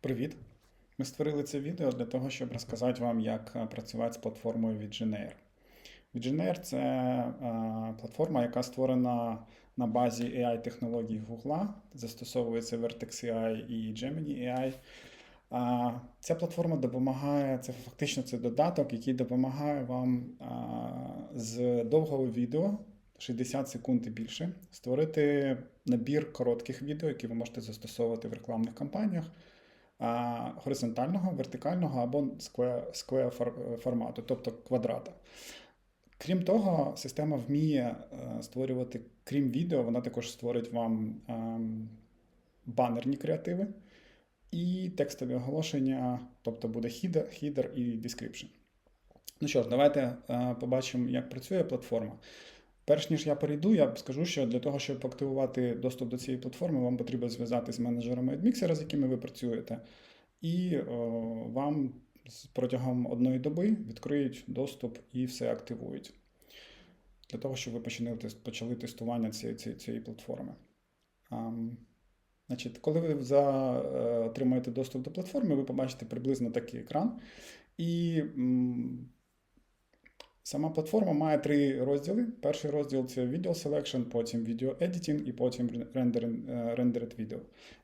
Привіт! Ми створили це відео для того, щоб розказати вам, як е, працювати з платформою Visionaire. Visionaire – це е, платформа, яка створена на базі AI-технологій Google, застосовується Vertex AI і Gemini AI. Ця платформа допомагає, це фактично це додаток, який допомагає вам з довгого відео 60 секунд і більше створити набір коротких відео, які ви можете застосовувати в рекламних кампаніях горизонтального, вертикального або фор- формату, тобто квадрата. Крім того, система вміє е, створювати, крім відео, вона також створить вам ем, банерні креативи і текстові оголошення, тобто буде хідер, хідер і description. Ну що ж, давайте е, побачимо, як працює платформа. Перш ніж я перейду, я скажу, що для того, щоб активувати доступ до цієї платформи, вам потрібно зв'язати з менеджерами AdMixer, з якими ви працюєте, і о, вам протягом одної доби відкриють доступ і все активують. Для того, щоб ви почали, почали тестування цієї, цієї, цієї платформи. Ам, Значить, коли ви за, е, отримаєте доступ до платформи, ви побачите приблизно такий екран. І сама платформа має три розділи. Перший розділ це Video Selection, потім Video Editing і потім Rendered, е, Video.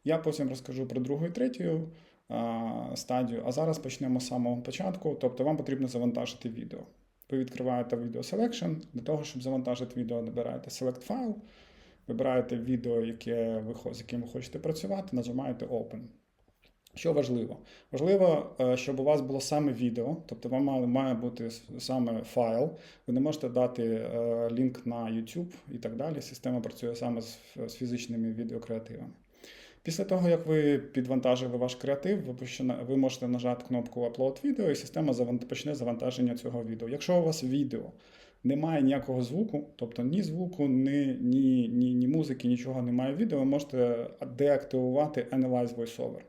Я потім розкажу про другу і третю стадію, а зараз почнемо з самого початку. Тобто вам потрібно завантажити відео. Ви відкриваєте Video Selection. Для того, щоб завантажити відео, набираєте Select File. Вибираєте відео, яке ви, з яким ви хочете працювати, нажимаєте Open. Що важливо? Важливо, е, щоб у вас було саме відео, тобто вам має, бути саме файл. Ви не можете дати е, лінк на YouTube і так далі. Система працює саме з, фізичними відеокреативами. Після того, як ви підвантажили ваш креатив, ви, можете нажати кнопку Upload відео, і система почне завантаження цього відео. Якщо у вас відео немає ніякого звуку, тобто ні звуку, ні, ні, ні, ні музики, нічого немає відео, ви можете деактивувати Analyze VoiceOver.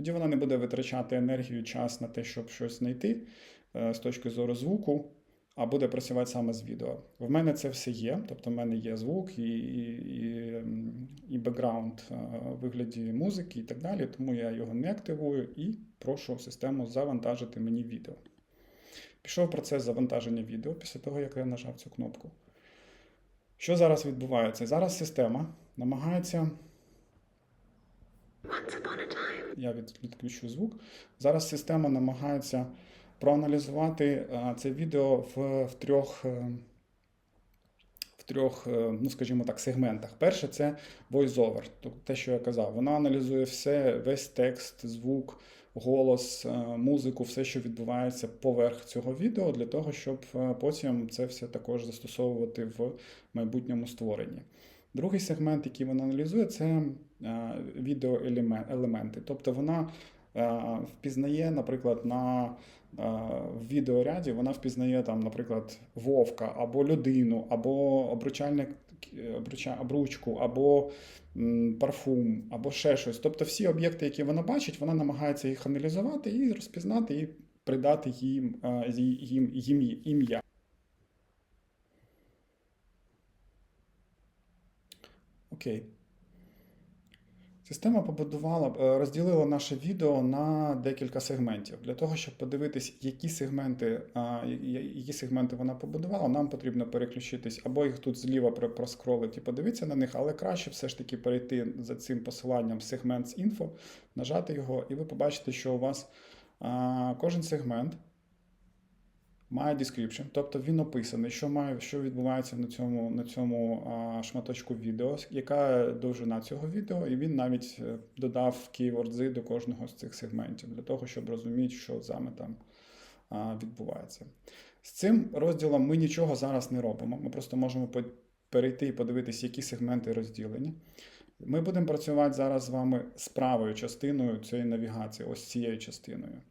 Тоді вона не буде витрачати енергію, час на те, щоб щось знайти е, з точки зору звуку, а буде працювати саме з відео. В мене це все є, тобто в мене є звук і, і, і, бекграунд е, у вигляді музики і так далі, тому я його не активую і прошу систему завантажити мені відео. Пішов процес завантаження відео після того, як я нажав цю кнопку. Що зараз відбувається? Зараз система намагається. Я відключу звук. Зараз система намагається проаналізувати е, це відео в, в трьох. е, трьох, е, ну скажімо так, сегментах. Перше це voice-over, тобто те, що я казав. Вона аналізує все, весь текст, звук, голос, музику, все, що відбувається поверх цього відео, для того, щоб потім це все також застосовувати в майбутньому створенні. Другий сегмент, який вона аналізує, це е, відеоелементи. Тобто вона е, впізнає, наприклад, на е, в відеоряді вона впізнає там, наприклад, вовка або людину, або обручальник, обручку, або парфум, або ще щось. Тобто всі об'єкти, які вона бачить, вона намагається їх аналізувати і розпізнати, і придати їм, їм, їм ім'я. Окей. Система побудувала, е, розділила наше відео на декілька сегментів. Для того, щоб подивитись, які сегменти, які сегменти вона побудувала, нам потрібно переключитись або їх тут зліва про- проскролити і подивитися на них, але краще все ж таки перейти за цим посиланням Segments Info, нажати його, і ви побачите, що у вас кожен сегмент має description, тобто він описаний, що має, що відбувається на цьому, на цьому а, шматочку відео, яка довжина цього відео, і він навіть е, додав кейвордзи до кожного з цих сегментів для того, щоб розуміти, що саме там а, відбувається. З цим розділом ми нічого зараз не робимо. Ми просто можемо перейти і подивитися, які сегменти розділені. Ми будемо працювати зараз з вами з правою частиною цієї навігації, ось цією частиною.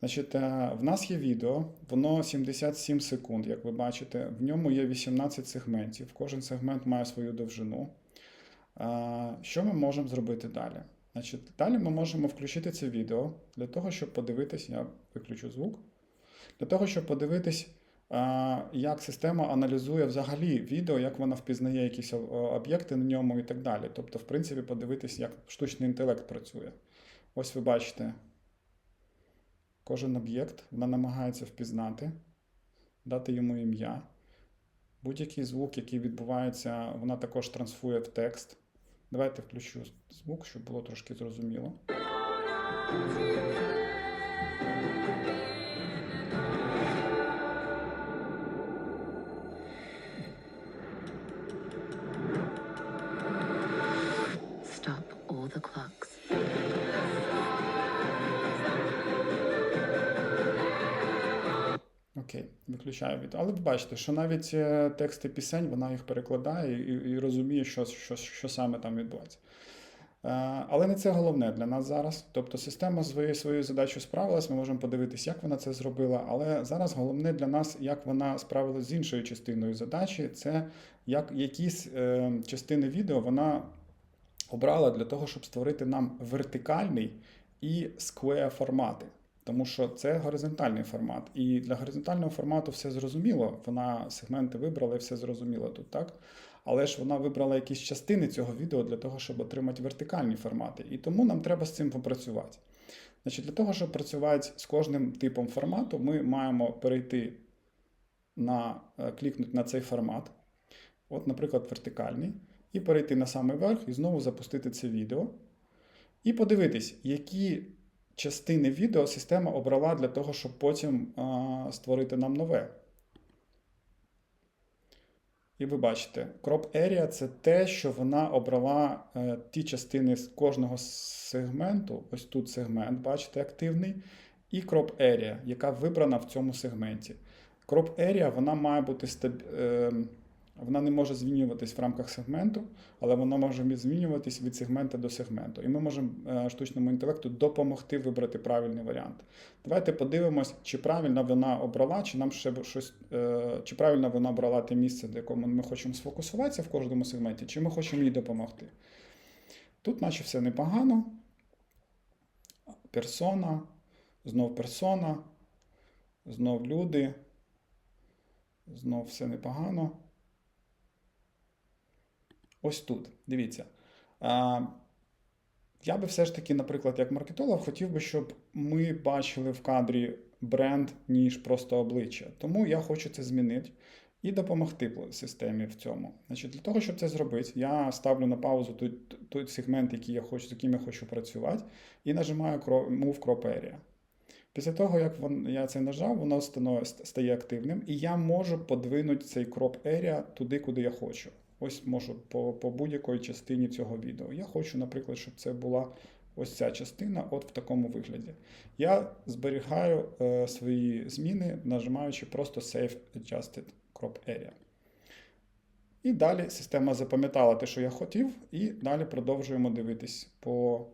Значить, е, в нас є відео, воно 77 секунд, як ви бачите. В ньому є 18 сегментів. Кожен сегмент має свою довжину. Е, Що ми можемо зробити далі? Значить, далі ми можемо включити це відео для того, щоб подивитись, я виключу звук, для того, щоб подивитись, е, як система аналізує взагалі відео, як вона впізнає якісь об'єкти на ньому і так далі. Тобто, в принципі, подивитись, як штучний інтелект працює. Ось ви бачите кожен об'єкт, вона намагається впізнати, дати йому ім'я. Будь-який звук, який відбувається, вона також трансфує в текст. Давайте включу звук, щоб було трошки зрозуміло. Окей, виключаю від. Але ви бачите, що навіть е, тексти пісень вона їх перекладає і, і розуміє, що, що, що саме там відбувається. Е, Але не це головне для нас зараз. Тобто система своєю своєю задачею справилась, ми можемо подивитися, як вона це зробила. Але зараз головне для нас, як вона справилась з іншою частиною задачі, це як якісь е, частини відео вона обрала для того, щоб створити нам вертикальний і square формати. Тому що це горизонтальний формат. І для горизонтального формату все зрозуміло. Вона сегменти вибрала і все зрозуміло тут, так? Але ж вона вибрала якісь частини цього відео для того, щоб отримати вертикальні формати. І тому нам треба з цим попрацювати. Значить, Для того, щоб працювати з кожним типом формату, ми маємо перейти на е, клікнути на цей формат. От, наприклад, вертикальний, і перейти на самий верх і знову запустити це відео. І подивитись, які частини відео система обрала для того, щоб потім а, створити нам нове. І ви бачите, crop area це те, що вона обрала е, ті частини з кожного сегменту. Ось тут сегмент, бачите, активний, і crop area, яка вибрана в цьому сегменті. Crop area вона має бути стаб... е, вона не може змінюватись в рамках сегменту, але вона може змінюватись від сегмента до сегменту. І ми можемо е, штучному інтелекту допомогти вибрати правильний варіант. Давайте подивимось, чи правильно вона обрала, чи нам ще щось, е, чи правильно вона обрала те місце, до якому ми хочемо сфокусуватися в кожному сегменті, чи ми хочемо їй допомогти. Тут, наче все непогано. Персона, знов персона, знов люди. Знов все непогано. Ось тут. Дивіться. Я би все ж таки, наприклад, як маркетолог, хотів би, щоб ми бачили в кадрі бренд, ніж просто обличчя. Тому я хочу це змінити і допомогти системі в цьому. Значить, Для того, щоб це зробити, я ставлю на паузу той, той сегмент, який я хочу, з яким я хочу працювати, і нажимаю Move Crop Area. Після того, як я це нажав, воно стає активним, і я можу подвинути цей Crop Area туди, куди я хочу. Ось можу по по будь-якій частині цього відео. Я хочу, наприклад, щоб це була ось ця частина от в такому вигляді. Я зберігаю е, свої зміни, нажимаючи просто Save Adjusted Crop Area. І далі система запам'ятала те, що я хотів, і далі продовжуємо дивитись по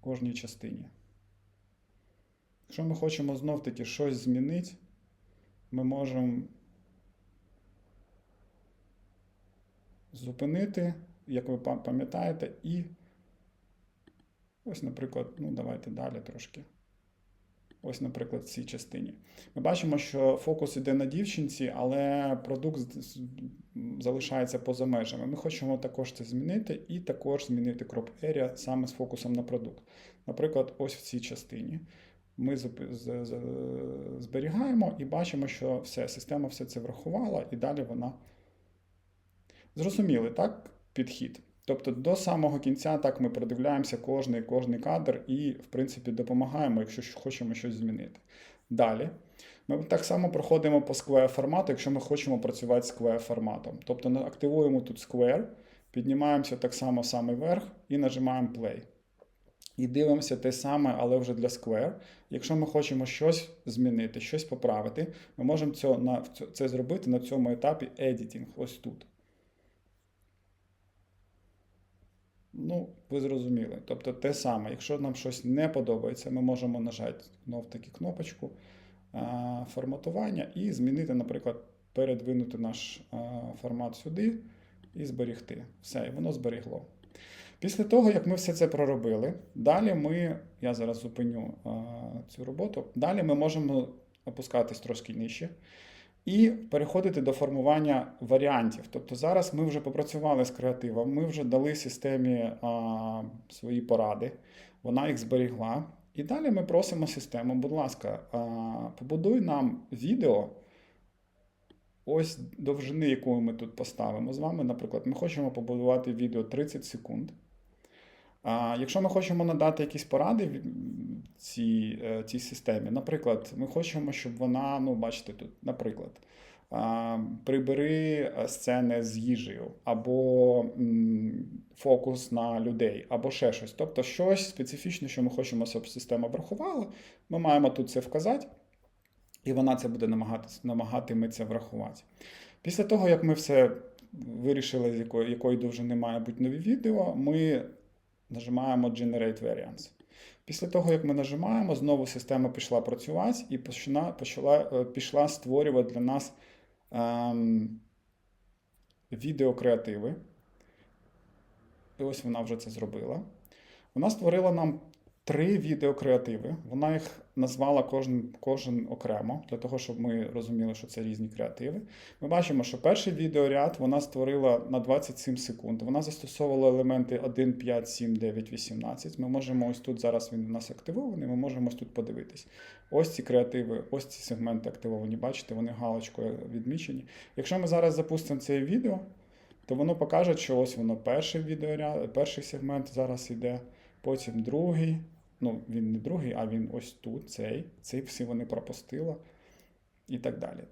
кожній частині. Якщо ми хочемо знов-таки щось змінити, ми можемо. Зупинити, як ви пам'ятаєте, і ось, наприклад, ну, давайте далі трошки. Ось, наприклад, в цій частині. Ми бачимо, що фокус іде на дівчинці, але продукт залишається поза межами. Ми хочемо також це змінити і також змінити crop area саме з фокусом на продукт. Наприклад, ось в цій частині. Ми зберігаємо і бачимо, що все, система все це врахувала, і далі вона Зрозуміли, так, підхід. Тобто до самого кінця так ми продивляємося кожний кожний кадр і, в принципі, допомагаємо, якщо хочемо щось змінити. Далі. Ми так само проходимо по Square формату, якщо ми хочемо працювати з Square форматом. Тобто активуємо тут Square, піднімаємося так само саме вверх і нажимаємо Play. І дивимося те саме, але вже для Square. Якщо ми хочемо щось змінити, щось поправити, ми можемо це зробити на цьому етапі Editing, ось тут. Ну, ви зрозуміли. Тобто те саме, якщо нам щось не подобається, ми можемо нажати знов таки кнопочку форматування і змінити, наприклад, передвинути наш формат сюди і зберігти. Все, і воно зберігло. Після того, як ми все це проробили, далі ми, я зараз зупиню цю роботу, далі ми можемо опускатись трошки нижче. І переходити до формування варіантів. Тобто зараз ми вже попрацювали з креативом, ми вже дали системі а, свої поради, вона їх зберігла. І далі ми просимо систему, будь ласка, а, побудуй нам відео ось довжини, яку ми тут поставимо з вами. Наприклад, ми хочемо побудувати відео 30 секунд. А якщо ми хочемо надати якісь поради цій, е, цій системі, наприклад, ми хочемо, щоб вона, ну, бачите тут, наприклад, прибери е, сцени з їжею, або фокус на людей, або ще щось. Тобто щось специфічне, що ми хочемо, щоб система врахувала, ми маємо тут це вказати, і вона це буде намагатиметься врахувати. Після того, як ми все вирішили, з якої, якої довжини має бути нові відео, ми нажимаємо Generate Variants. Після того, як ми нажимаємо, знову система пішла працювати і почина, почала, е, пішла створювати для нас ем, відеокреативи. І ось вона вже це зробила. Вона створила нам три відеокреативи. Вона їх назвала кожен, кожен окремо, для того, щоб ми розуміли, що це різні креативи. Ми бачимо, що перший відеоряд вона створила на 27 секунд. Вона застосовувала елементи 1, 5, 7, 9, 18. Ми можемо ось тут зараз він у нас активований, ми можемо ось тут подивитись. Ось ці креативи, ось ці сегменти активовані. Бачите, вони галочкою відмічені. Якщо ми зараз запустимо це відео, то воно покаже, що ось воно перший відеоряд, перший сегмент зараз йде, потім другий. Ну, він не другий, а він ось тут, цей. Цей всі вони пропустила і так далі.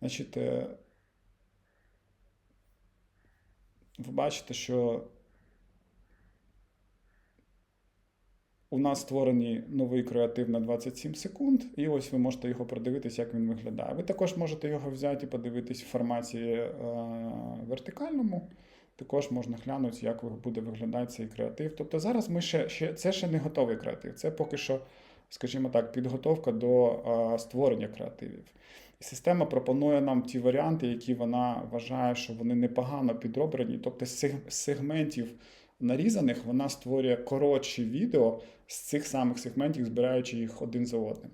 Значить, е, ви бачите, що у нас створений новий креатив на 27 секунд, і ось ви можете його продивитись, як він виглядає. Ви також можете його взяти і подивитись в форматі е, вертикальному. Також можна глянути, як буде виглядати цей креатив. Тобто зараз ми ще, ще це ще не готовий креатив. Це поки що, скажімо так, підготовка до е, створення креативів. Система пропонує нам ті варіанти, які вона вважає, що вони непогано підроблені. Тобто з сегментів нарізаних вона створює коротші відео з цих самих сегментів, збираючи їх один за одним.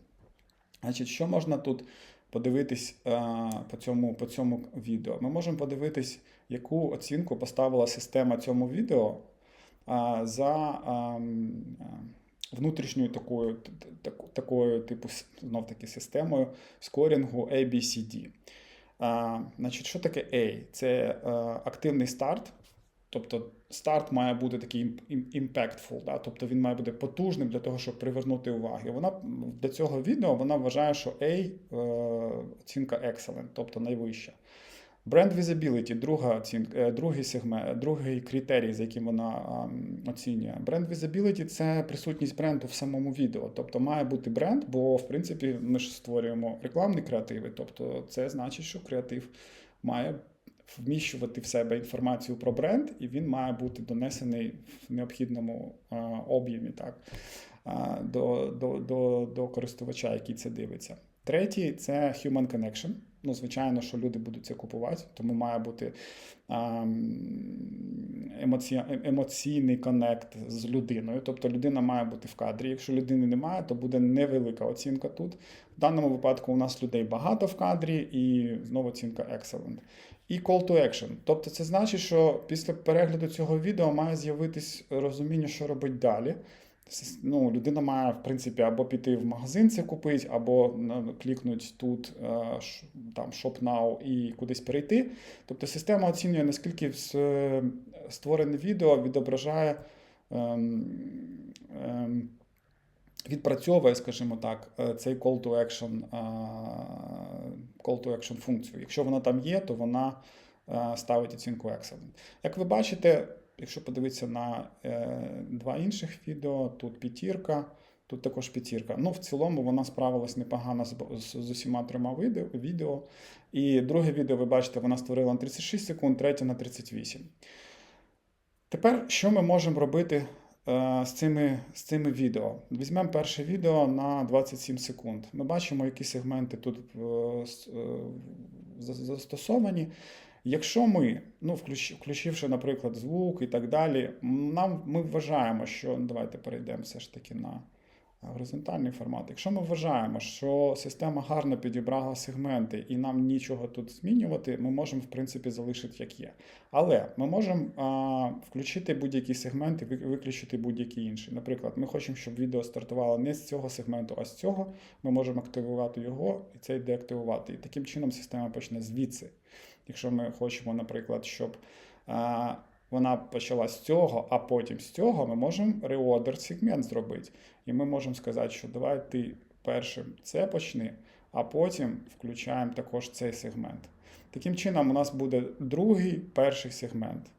Значить, що можна тут подивитись е, по, цьому, по цьому відео? Ми можемо подивитись, яку оцінку поставила система цьому відео за внутрішньою такою, такою типу, знов таки системою скорінгу ABCD. Е, Значить, що таке A? Це е, активний старт. Тобто старт має бути такий impactful, да? тобто він має бути потужним для того, щоб привернути увагу. Вона для цього відео вона вважає, що A е, оцінка excellent, тобто найвища. Brand visibility, друга оцінка, е, другий сегмент, другий критерій, за яким вона оцінює. Brand visibility – це присутність бренду в самому відео. Тобто має бути бренд, бо в принципі ми ж створюємо рекламні креативи. Тобто це значить, що креатив має вміщувати в себе інформацію про бренд, і він має бути донесений в необхідному е, об'ємі так, е, до, до, до, до користувача, який це дивиться. Третій це human connection. Ну, звичайно, що люди будуть це купувати, тому має бути ем, емоці... емоційний коннект з людиною. Тобто людина має бути в кадрі. Якщо людини немає, то буде невелика оцінка тут. В даному випадку у нас людей багато в кадрі, і знову оцінка excellent. І call to action. Тобто це значить, що після перегляду цього відео має з'явитись розуміння, що робить далі. Ну, людина має, в принципі, або піти в магазин це купити, або ну, клікнути тут е, там Shop Now і кудись перейти. Тобто система оцінює, наскільки створене відео відображає. ем, ем, Відпрацьовує, скажімо так, е, цей call to action, е, call to action функцію. Якщо вона там є, то вона ставить оцінку excellent. Як ви бачите, якщо подивитися на е, два інших відео, тут п'ятірка, тут також п'ятірка. Ну, в цілому вона справилась непогано з, з, з усіма трьома відео. І друге відео, ви бачите, вона створила на 36 секунд, третє на 38. Тепер що ми можемо робити е, з цими, з цими відео? Візьмемо перше відео на 27 секунд. Ми бачимо, які сегменти тут е, е, застосовані. Якщо ми, ну, включ- включивши, наприклад, звук і так далі, нам ми вважаємо, що ну, давайте перейдемо все ж таки на Горизонтальний формат. Якщо ми вважаємо, що система гарно підібрала сегменти і нам нічого тут змінювати, ми можемо в принципі залишити як є. Але ми можемо а, включити будь-який сегмент і виключити будь-який інший. Наприклад, ми хочемо, щоб відео стартувало не з цього сегменту, а з цього. Ми можемо активувати його і цей деактивувати. І таким чином система почне звідси. Якщо ми хочемо, наприклад, щоб а, вона почала з цього, а потім з цього, ми можемо реордер сегмент зробити. І ми можемо сказати, що давай ти першим це почни, а потім включаємо також цей сегмент. Таким чином, у нас буде другий перший сегмент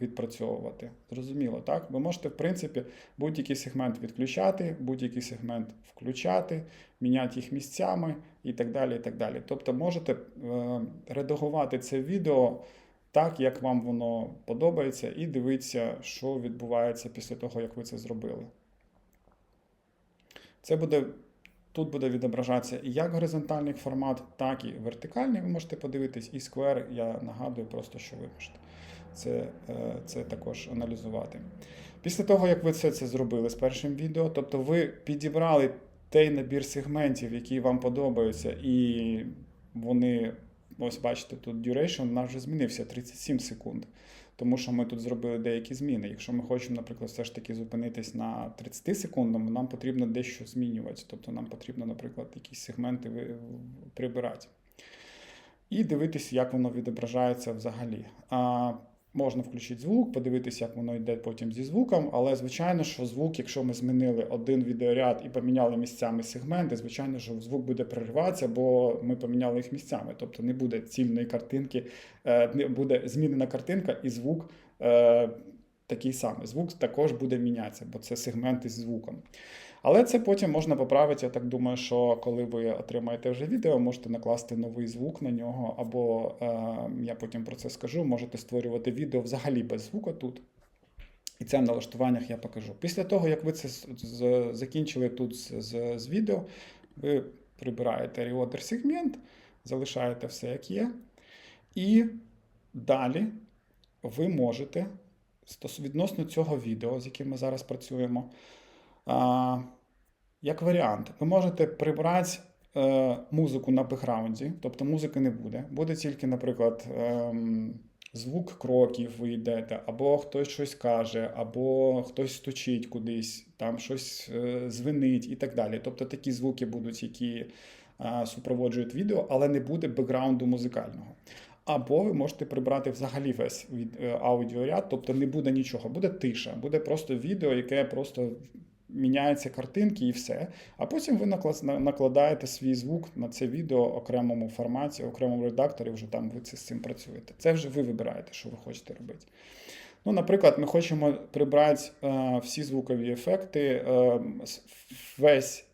відпрацьовувати. Зрозуміло, так? Ви можете, в принципі, будь-який сегмент відключати, будь-який сегмент включати, міняти їх місцями і так далі. і так далі. Тобто можете е, редагувати це відео так, як вам воно подобається, і дивитися, що відбувається після того, як ви це зробили. Це буде. Тут буде відображатися і як горизонтальний формат, так і вертикальний. Ви можете подивитись, і Square, я нагадую просто, що ви можете це, е, це також аналізувати. Після того, як ви це, це зробили з першим відео, тобто ви підібрали той набір сегментів, які вам подобаються, і вони, ось бачите, тут duration у нас вже змінився 37 секунд. Тому що ми тут зробили деякі зміни. Якщо ми хочемо, наприклад, все ж таки зупинитись на 30 секундах, нам потрібно дещо змінювати. Тобто нам потрібно, наприклад, якісь сегменти прибирати. І дивитися, як воно відображається взагалі. Можна включити звук, подивитися, як воно йде потім зі звуком, але звичайно, що звук, якщо ми змінили один відеоряд і поміняли місцями сегменти, звичайно, що звук буде перериватися, бо ми поміняли їх місцями. Тобто не буде цільної картинки, е, буде змінена картинка і звук е, такий самий. Звук також буде мінятися, бо це сегменти з звуком. Але це потім можна поправити. Я так думаю, що коли ви отримаєте вже відео, можете накласти новий звук на нього, або е, я потім про це скажу. Можете створювати відео взагалі без звука тут. І це в налаштуваннях я покажу. Після того, як ви це закінчили тут з, з, з відео, ви прибираєте reorder сегмент, залишаєте все як є. І далі ви можете відносно цього відео, з яким ми зараз працюємо, як варіант, ви можете прибрати е, музику на бекграунді, тобто музики не буде. Буде тільки, наприклад, ем, звук кроків ви йдете, або хтось щось каже, або хтось стучить кудись, там щось е, звенить і так далі. Тобто такі звуки будуть, які е, супроводжують відео, але не буде бекграунду музикального. Або ви можете прибрати взагалі весь від е, аудіоряд, тобто не буде нічого, буде тиша, буде просто відео, яке просто міняються картинки і все. А потім ви накладаєте свій звук на це відео окремому форматі, окремому редакторі, вже там ви це з цим працюєте. Це вже ви вибираєте, що ви хочете робити. Ну, наприклад, ми хочемо прибрати е, всі звукові ефекти, е, весь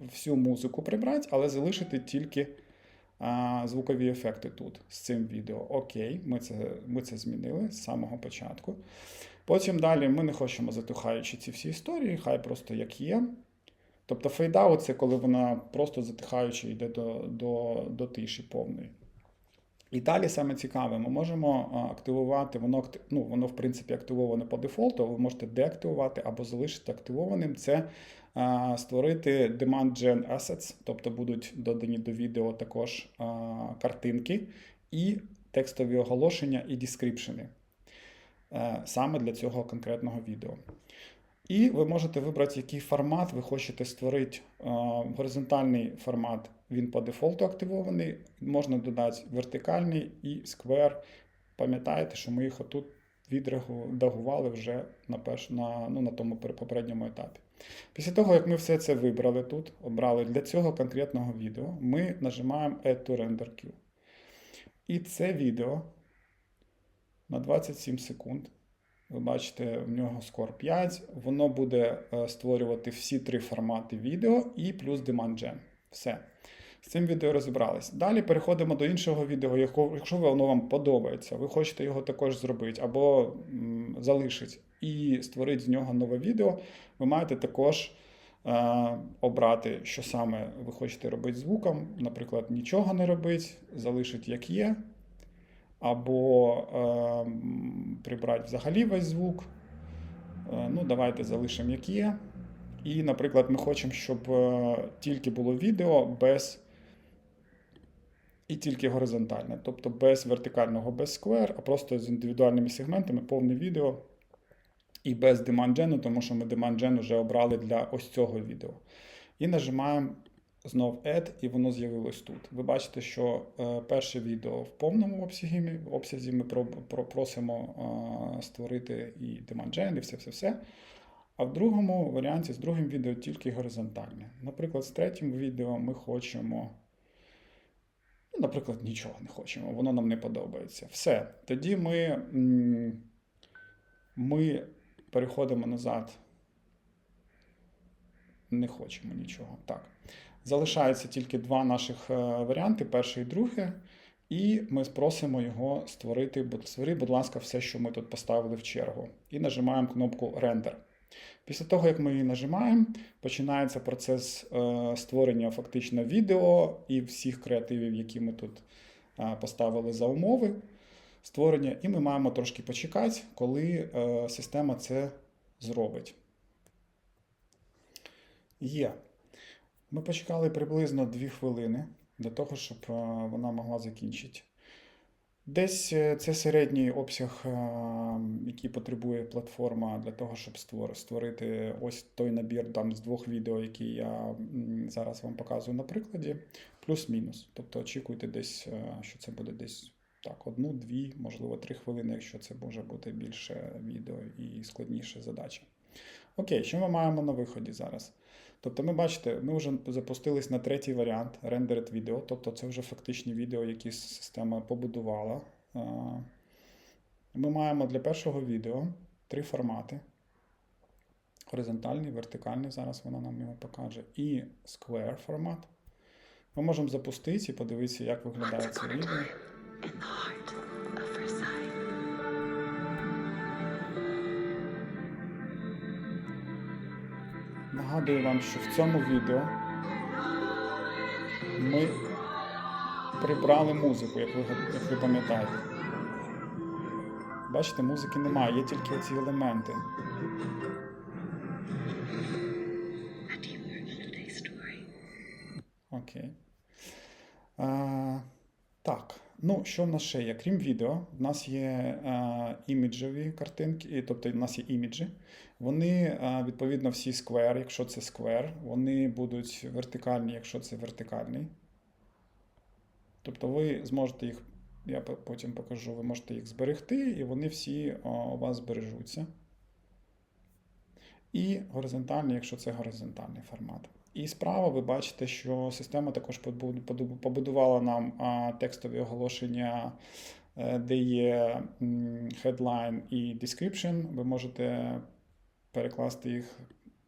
всю музику прибрати, але залишити тільки звукові ефекти тут з цим відео. Окей, ми це, ми це змінили з самого початку. Потім далі ми не хочемо затихаючи ці всі історії, хай просто як є. Тобто фейдаут це коли вона просто затихаючи йде до, до, до тиші повної. І далі саме цікаве, ми можемо активувати, воно, ну, воно в принципі активоване по дефолту, ви можете деактивувати або залишити активованим. Це створити Demand Gen Assets, тобто будуть додані до відео також картинки і текстові оголошення і дескріпшени саме для цього конкретного відео. І ви можете вибрати, який формат ви хочете створити. Горизонтальний формат він по дефолту активований. Можна додати вертикальний і Square. Пам'ятаєте, що ми їх отут відредагували вже на, перш, на, ну, на тому попередньому етапі. Після того, як ми все це вибрали тут, обрали для цього конкретного відео, ми нажимаємо Add to Render Queue. І це відео на 27 секунд. Ви бачите, в нього скор 5. Воно буде е, створювати всі три формати відео і плюс Demand Gen. Все. З цим відео розібрались. Далі переходимо до іншого відео, якщо воно вам подобається, ви хочете його також зробити або залишити і створити з нього нове відео, ви маєте також е, обрати, що саме ви хочете робити звуком. Наприклад, нічого не робити, залишити як є, або е, прибрати взагалі весь звук. Е, ну, давайте залишимо як є. І, наприклад, ми хочемо, щоб е, тільки було відео без і тільки горизонтальне, тобто без вертикального, без square, а просто з індивідуальними сегментами, повне відео і без деманджену, тому що ми деманджен вже обрали для ось цього відео. І нажимаємо знов Add, і воно з'явилось тут. Ви бачите, що е, перше відео в повному обсязі, обсязі ми про, про, просимо е, створити і деманджен, і все-все-все. А в другому варіанті з другим відео тільки горизонтальне. Наприклад, з третім відео ми хочемо. Ну, наприклад, нічого не хочемо, воно нам не подобається. Все. Тоді ми, ми переходимо назад. Не хочемо нічого. Так. Залишається тільки два наших е, варіанти: перший і другий. І ми просимо його створити. Створи, будь ласка, все, що ми тут поставили в чергу. І нажимаємо кнопку Render. Після того, як ми її нажимаємо, починається процес е, створення фактично відео і всіх креативів, які ми тут е, поставили за умови створення. І ми маємо трошки почекати, коли е, система це зробить. Є. Ми почекали приблизно 2 хвилини для того, щоб вона могла закінчити. Десь е, це середній обсяг, е, який потребує платформа для того, щоб створити ось той набір там, з двох відео, які я зараз вам показую на прикладі, плюс-мінус. Тобто очікуйте десь, е, що це буде десь так, одну, дві, можливо, три хвилини, якщо це може бути більше відео і складніше задача. Окей, що ми маємо на виході зараз? Тобто, ми бачите, ми вже запустились на третій варіант Rendered Video, тобто це вже фактичні відео, які система побудувала. Ми маємо для першого відео три формати: горизонтальний, вертикальний, зараз вона нам його покаже, і Square формат. Ми можемо запустити і подивитися, як виглядає це відео. Нагадую вам, що в цьому відео ми прибрали музику, як ви, як ви пам'ятаєте. Бачите, музики немає, є тільки ці елементи. Окей. А, так, ну що в нас ще є? Крім відео, в нас є а, іміджеві картинки, тобто в нас є іміджі. Вони, а, відповідно, всі square, якщо це square, вони будуть вертикальні, якщо це вертикальний. Тобто ви зможете їх, я потім покажу, ви можете їх зберегти, і вони всі а, у вас збережуться. І горизонтальний, якщо це горизонтальний формат. І справа ви бачите, що система також побу- побу- побудувала нам текстові оголошення, е, де є headline і description. Ви можете перекласти їх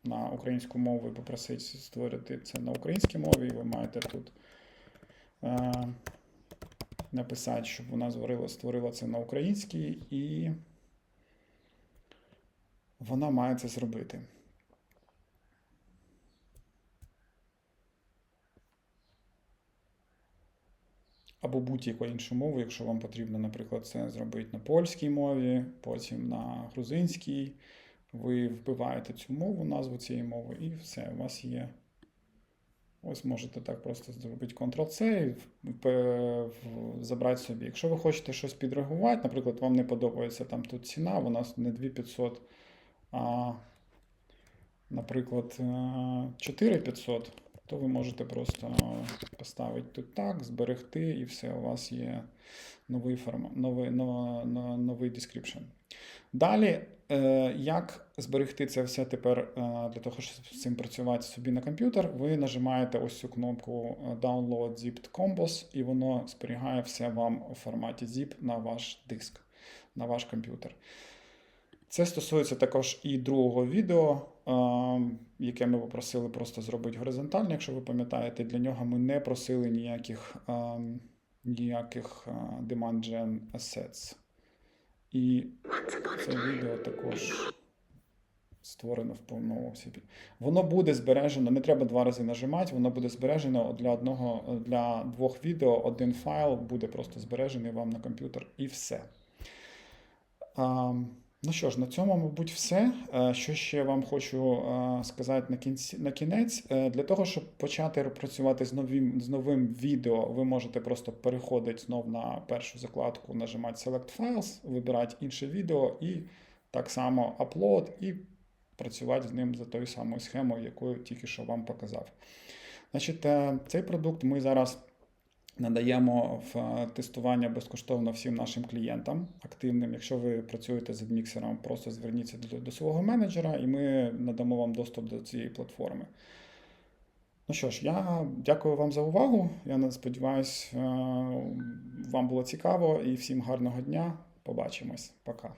на українську мову і попросити створити це на українській мові. Ви маєте тут е, написати, щоб вона створила, створила це на українській, і вона має це зробити. Або будь-яку іншу мову, якщо вам потрібно, наприклад, це зробити на польській мові, потім на грузинській. Ви вбиваєте цю мову, назву цієї мови, і все, у вас є. Ось можете так просто зробити Ctrl-C і забрати собі. Якщо ви хочете щось підреагувати, наприклад, вам не подобається там тут ціна, вона не 2500, а, наприклад, е, 4500, то ви можете просто поставити тут так, зберегти, і все, у вас є новий формат, новий, но- но- новий description. Далі, е, як зберегти це все тепер е, для того, щоб з цим працювати собі на комп'ютер, ви нажимаєте ось цю кнопку е, Download Zipped Combos, і воно зберігає все вам у форматі zip на ваш диск, на ваш комп'ютер. Це стосується також і другого відео, яке ми попросили просто зробити горизонтальне. Якщо ви пам'ятаєте, для нього ми не просили ніяких, ніяких demand gen assets. І це відео також створено в повному обсязі. Воно буде збережено, не треба два рази нажимати, воно буде збережено для одного, для двох відео, один файл буде просто збережений вам на комп'ютер і все. Ну що ж, на цьому, мабуть, все. Е, Що ще вам хочу е, сказати на кінці на кінець. Е, Для того, щоб почати працювати з новим з новим відео, ви можете просто переходити знов на першу закладку, нажимати Select Files, вибирати інше відео і так само Upload, і працювати з ним за тою самою схемою, яку тільки що вам показав. Значить, цей продукт ми зараз надаємо в е, тестування безкоштовно всім нашим клієнтам активним. Якщо ви працюєте з адміксером, просто зверніться до, до свого менеджера, і ми надамо вам доступ до цієї платформи. Ну що ж, я дякую вам за увагу. Я сподіваюся, вам було цікаво і всім гарного дня. Побачимось. Пока.